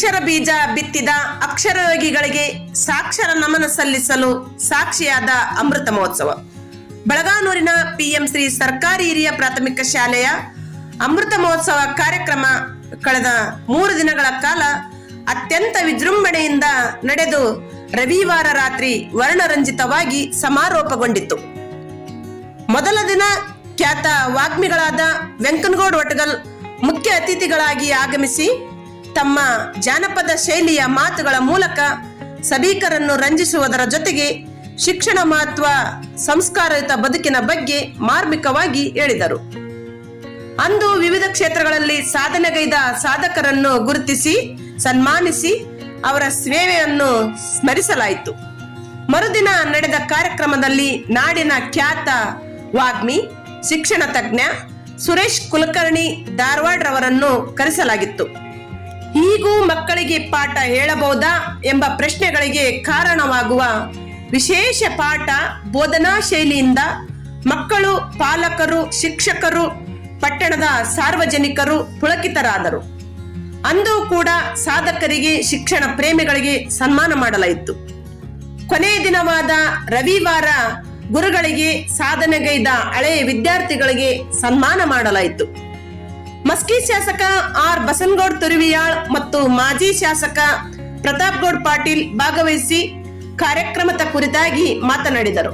ಅಕ್ಷರ ಬೀಜ ಬಿತ್ತಿದ ಅಕ್ಷರಯೋಗಿಗಳಿಗೆ ಸಾಕ್ಷರ ನಮನ ಸಲ್ಲಿಸಲು ಸಾಕ್ಷಿಯಾದ ಅಮೃತ ಮಹೋತ್ಸವ. ಬೆಳಗಾನೂರಿನ ಪಿಎಂ ಶ್ರೀ ಸರ್ಕಾರಿ ಹಿರಿಯ ಪ್ರಾಥಮಿಕ ಶಾಲೆಯ ಅಮೃತ ಮಹೋತ್ಸವ ಕಾರ್ಯಕ್ರಮ ಕಳೆದ ಮೂರು ದಿನಗಳ ಕಾಲ ಅತ್ಯಂತ ವಿಜೃಂಭಣೆಯಿಂದ ನಡೆದು ರವಿವಾರ ರಾತ್ರಿ ವರ್ಣರಂಜಿತವಾಗಿ ಸಮಾರೋಪಗೊಂಡಿತ್ತು. ಮೊದಲ ದಿನ ಖ್ಯಾತ ವಾಗ್ಮಿಗಳಾದ ವೆಂಕನಗೌಡ ವಟಗಲ್ ಮುಖ್ಯ ಅತಿಥಿಗಳಾಗಿ ಆಗಮಿಸಿ ತಮ್ಮ ಜಾನಪದ ಶೈಲಿಯ ಮಾತುಗಳ ಮೂಲಕ ಸಭಿಕರನ್ನು ರಂಜಿಸುವುದರ ಜೊತೆಗೆ ಶಿಕ್ಷಣ ಮಹತ್ವ, ಸಂಸ್ಕಾರಯುತ ಬದುಕಿನ ಬಗ್ಗೆ ಮಾರ್ಮಿಕವಾಗಿ ಹೇಳಿದರು. ಅಂದು ವಿವಿಧ ಕ್ಷೇತ್ರಗಳಲ್ಲಿ ಸಾಧನೆಗೈದ ಸಾಧಕರನ್ನು ಗುರುತಿಸಿ, ಸನ್ಮಾನಿಸಿ ಅವರ ಸೇವೆಯನ್ನು ಸ್ಮರಿಸಲಾಯಿತು. ಮರುದಿನ ನಡೆದ ಕಾರ್ಯಕ್ರಮದಲ್ಲಿ ನಾಡಿನ ಖ್ಯಾತ ವಾಗ್ಮಿ, ಶಿಕ್ಷಣ ತಜ್ಞ ಸುರೇಶ್ ಕುಲಕರ್ಣಿ ಧಾರವಾಡ್ರವರನ್ನು ಕರೆಸಲಾಗಿತ್ತು. ಹೀಗೂ ಮಕ್ಕಳಿಗೆ ಪಾಠ ಹೇಳಬಹುದಾ ಎಂಬ ಪ್ರಶ್ನೆಗಳಿಗೆ ಕಾರಣವಾಗುವ ವಿಶೇಷ ಪಾಠ ಬೋಧನಾ ಶೈಲಿಯಿಂದ ಮಕ್ಕಳು, ಪಾಲಕರು, ಶಿಕ್ಷಕರು, ಪಟ್ಟಣದ ಸಾರ್ವಜನಿಕರು ಪುಳಕಿತರಾದರು. ಅಂದು ಕೂಡ ಸಾಧಕರಿಗೆ ಶಿಕ್ಷಣ ಪ್ರೇಮಿಗಳಿಗೆ ಸನ್ಮಾನ ಮಾಡಲಾಯಿತು. ಕೊನೆಯ ದಿನವಾದ ರವಿವಾರ ಗುರುಗಳಿಗೆ ಸಾಧನೆಗೈದ ಹಳೆಯ ವಿದ್ಯಾರ್ಥಿಗಳಿಗೆ ಸನ್ಮಾನ ಮಾಡಲಾಯಿತು. ಮಸ್ಕಿ ಶಾಸಕ ಆರ್ ಬಸನಗೌಡ್ ತುರುವಿಯಾಳ್ ಮತ್ತು ಮಾಜಿ ಶಾಸಕ ಪ್ರತಾಪ್ ಗೌಡ್ ಪಾಟೀಲ್ ಭಾಗವಹಿಸಿ ಕಾರ್ಯಕ್ರಮದ ಕುರಿತಾಗಿ ಮಾತನಾಡಿದರು.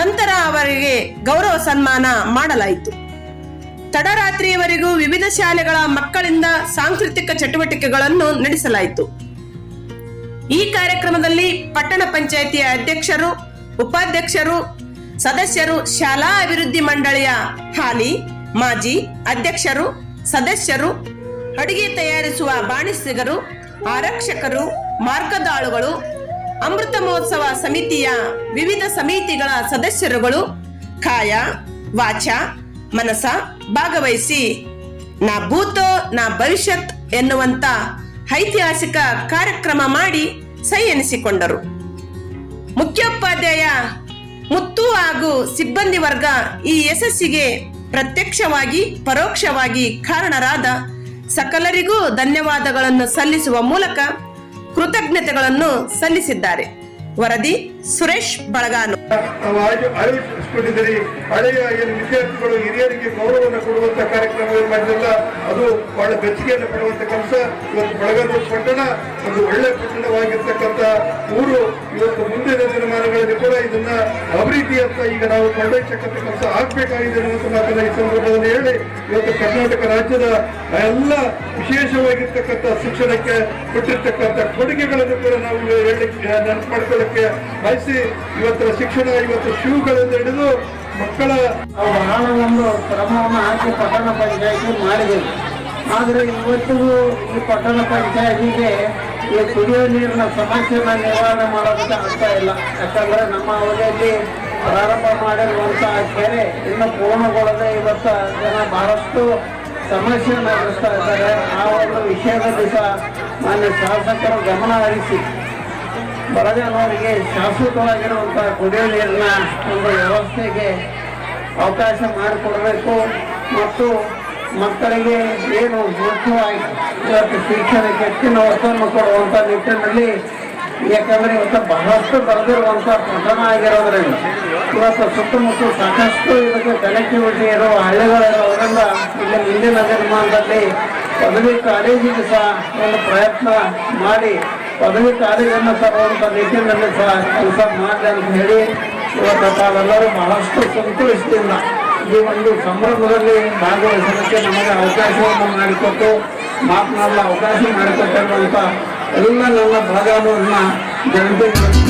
ನಂತರ ಅವರಿಗೆ ಗೌರವ ಸನ್ಮಾನ ಮಾಡಲಾಯಿತು. ತಡರಾತ್ರಿಯವರೆಗೂ ವಿವಿಧ ಶಾಲೆಗಳ ಮಕ್ಕಳಿಂದ ಸಾಂಸ್ಕೃತಿಕ ಚಟುವಟಿಕೆಗಳನ್ನು ನಡೆಸಲಾಯಿತು. ಈ ಕಾರ್ಯಕ್ರಮದಲ್ಲಿ ಪಟ್ಟಣ ಪಂಚಾಯಿತಿಯ ಅಧ್ಯಕ್ಷರು, ಉಪಾಧ್ಯಕ್ಷರು, ಸದಸ್ಯರು, ಶಾಲಾ ಅಭಿವೃದ್ಧಿ ಮಂಡಳಿಯ ಹಾಲಿ ಮಾಜಿ ಅಧ್ಯಕ್ಷರು, ಸದಸ್ಯರು, ಅಡಿಗೆ ತಯಾರಿಸುವ ಬಾಣಿಸಿಗರು ಆರಕ್ಷಕರು, ಮಾರ್ಗದಾಳುಗಳು, ಅಮೃತ ಮಹೋತ್ಸವ ಸಮಿತಿಯ ವಿವಿಧ ಸಮಿತಿಗಳ ಸದಸ್ಯರುಗಳು ಕಾಯ ವಾಚ, ಮನಸ ಭಾಗವಹಿಸಿ ನಾ ಭೂತೋ, ನಾ ಭವಿಷ್ಯತ್ ಎನ್ನುವಂತ ಐತಿಹಾಸಿಕ ಕಾರ್ಯಕ್ರಮ ಮಾಡಿ ಸೈ ಎನಿಸಿಕೊಂಡರು. ಮುಖ್ಯೋಪಾಧ್ಯಾಯ ಮುತ್ತು ಹಾಗೂ ಸಿಬ್ಬಂದಿ ವರ್ಗ ಈ ಯಶಸ್ಸಿಗೆ ಪ್ರತ್ಯಕ್ಷವಾಗಿ ಪರೋಕ್ಷವಾಗಿ ಕಾರಣರಾದ ಸಕಲರಿಗೂ ಧನ್ಯವಾದಗಳನ್ನು ಸಲ್ಲಿಸುವ ಮೂಲಕ ಕೃತಜ್ಞತೆಗಳನ್ನು ಸಲ್ಲಿಸಿದ್ದಾರೆ. ವರದಿ ಸುರೇಶ್ ಬಳಗಾನು ಆಯೋಜಿಸಿಕೊಂಡಿದ್ದೀರಿ ಹಳೆಯ ಏನು ವಿದ್ಯಾರ್ಥಿಗಳು ಹಿರಿಯರಿಗೆ ಗೌರವವನ್ನು ಕೊಡುವಂತಹ ಕಾರ್ಯಕ್ರಮ ಏನ್ ಮಾಡಿದ್ರಲ್ಲ, ಅದು ಬಹಳ ಬೆಚ್ಚಗೆಯನ್ನು ಪಡುವಂತ ಕೆಲಸ ಇವತ್ತು ಬೆಳಗಾವಿ ಪಟ್ಟಣ, ಒಂದು ಒಳ್ಳೆ ಪಟ್ಟಣವಾಗಿರ್ತಕ್ಕಂಥ ಊರು. ಇವತ್ತು ಮುಂದಿನ ದಿನಮಾನಗಳಲ್ಲಿ ಕೂಡ ಇದನ್ನ ಅಭಿವೃದ್ಧಿಯತ್ತ ಈಗ ನಾವು ಕೊಂಡೊಯ್ತಕ್ಕಂಥ ಕೆಲಸ ಆಗ್ಬೇಕಾಗಿದೆ ಅನ್ನುವಂಥ ಮಾತನ್ನ ಈ ಸಂದರ್ಭದಲ್ಲಿ ಹೇಳಿ, ಇವತ್ತು ಕರ್ನಾಟಕ ರಾಜ್ಯದ ಎಲ್ಲ ವಿಶೇಷವಾಗಿರ್ತಕ್ಕಂಥ ಶಿಕ್ಷಣಕ್ಕೆ ಕೊಟ್ಟಿರ್ತಕ್ಕಂಥ ಕೊಡುಗೆಗಳನ್ನು ಕೂಡ ನಾವು ಹೇಳಲಿಕ್ಕೆ ನೆನಪು ಮಾಡ್ಕೊಳ್ಳಕ್ಕೆ ಬಯಸಿ ಇವತ್ತಿನ ಶಿಕ್ಷಣ ಇವತ್ತು ಶೂಗಳಿಂದ ಹಿಡಿದು ಮಕ್ಕಳ ಬಹಳ ಒಂದು ಕ್ರಮವನ್ನು ಹಾಕಿ ಪಟ್ಟಣ ಪಂಚಾಯತಿ ಮಾಡಿದೆವು ಆದರೆ ಇವತ್ತಿಗೂ ಈ ಪಟ್ಟಣ ಪಂಚಾಯತಿಗೆ ಈ ಕುಡಿಯೋ ನೀರಿನ ಸಮಸ್ಯೆನ ನಿವಾರಣೆ ಮಾಡೋದಕ್ಕೆ ಆಗ್ತಾ ಇಲ್ಲ. ಯಾಕಂದ್ರೆ ನಮ್ಮ ಅವಧಿಯಲ್ಲಿ ಪ್ರಾರಂಭ ಮಾಡಿರುವಂತಹ ಕೆರೆ ಇನ್ನು ಪೂರ್ಣಗೊಳ್ಳದೆ ಇವತ್ತು ಜನ ಬಹಳಷ್ಟು ಸಮಸ್ಯೆಯನ್ನು ಎದುರಿಸ್ತಾ ಇದ್ದಾರೆ. ಆ ಒಂದು ವಿಷಯದ ದಿವಸ ಮಾನ್ಯ ಶಾಸಕರು ಗಮನ ಹರಿಸಿ. ಬಡಜನವರಿಗೆ ಶಾಶ್ವತವಾಗಿರುವಂಥ ಕುಡಿಯೋ ನೀರಿನ ಒಂದು ವ್ಯವಸ್ಥೆಗೆ ಅವಕಾಶ ಮಾಡಿಕೊಡಬೇಕು ಮತ್ತು ಮಕ್ಕಳಿಗೆ ಏನು ಮುಖ್ಯವಾಗಿ ಇವತ್ತು ಶಿಕ್ಷಣಕ್ಕೆ ಹೆಚ್ಚಿನ ಒತ್ತನ್ನು ಕೊಡುವಂಥ ನಿಟ್ಟಿನಲ್ಲಿ, ಯಾಕಂದರೆ ಇವತ್ತು ಬಹಳಷ್ಟು ಬರೆದಿರುವಂಥ ಪ್ರಕರಣ ಆಗಿರೋದ್ರಿಂದ ಇವತ್ತು ಸುತ್ತಮುತ್ತ ಸಾಕಷ್ಟು ಇದಕ್ಕೆ ಕನೆಕ್ಟಿವಿಟಿ ಇರುವ ಹಳ್ಳಿಗಳಿರೋದ್ರಿಂದ ಇಲ್ಲಿ ಮುಂದಿನ ದಿನಮಾನದಲ್ಲಿ ಪದವಿ ಕಾಲೇಜಿಗೆ ಸಹ ಒಂದು ಪ್ರಯತ್ನ ಮಾಡಿ ಪದವಿ ಕಾರ್ಯಗಳನ್ನು ತರುವಂಥ ನಿಟ್ಟಿನಲ್ಲಿ ಸಹ ಕೆಲಸ ಮಾಡಿ ಅಂತ ಹೇಳಿ ಇವತ್ತು ತಾವೆಲ್ಲರೂ ಬಹಳಷ್ಟು ಸಂತೋಷದಿಂದ ಈ ಒಂದು ಸಂಭ್ರಮದಲ್ಲಿ ಭಾಗವಹಿಸಲಿಕ್ಕೆ ನಮಗೆ ಅವಕಾಶವನ್ನು ಮಾಡಿಕೊಟ್ಟು ಮಾತನಾಡಲು ಅವಕಾಶ ಮಾಡಿಕೊಟ್ಟಿರುವಂಥ ಎಲ್ಲ ನನ್ನ ಭಾಗವನ್ನು ಜನತೆಗಳು